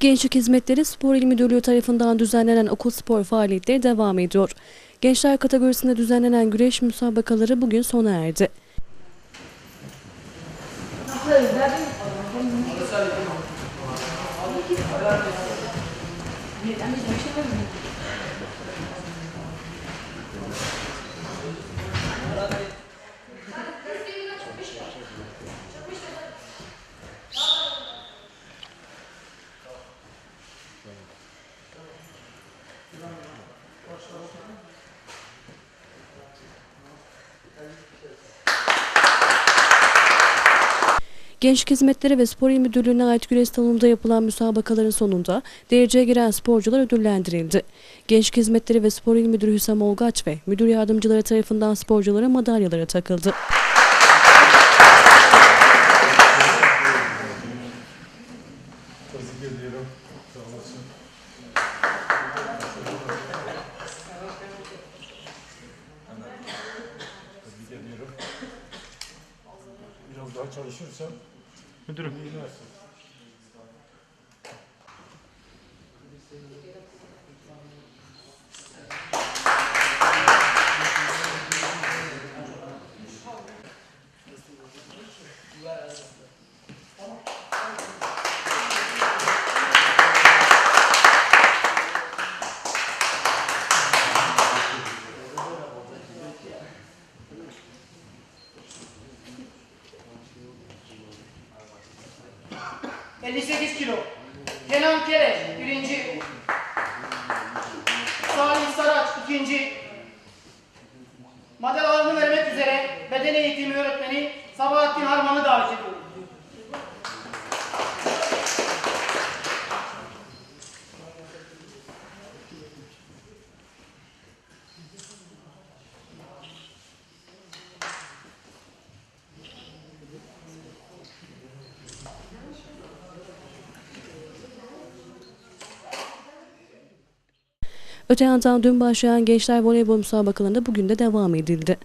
Gençlik Hizmetleri Spor İl Müdürlüğü tarafından düzenlenen okul spor faaliyetleri devam ediyor. Gençler kategorisinde düzenlenen güreş müsabakaları bugün sona erdi. Gençlik Hizmetleri ve Spor İl Müdürlüğü'ne ait güreş salonunda yapılan müsabakaların sonunda dereceye giren sporcular ödüllendirildi. Gençlik Hizmetleri ve Spor İl Müdürü Hüsam Olgaç ve müdür yardımcıları tarafından sporculara madalyalara takıldı. Daha çalışırsan Müdürüm. iyi 58 kilo. Kenan Kere birinci. Salih Saraç ikinci. Madalyalarını vermek üzere beden eğitimi öğretmeni Sabahattin Harman'ı davet ediyorum. Öte yandan dün başlayan gençler voleybol müsabakalarında bugün de devam edildi.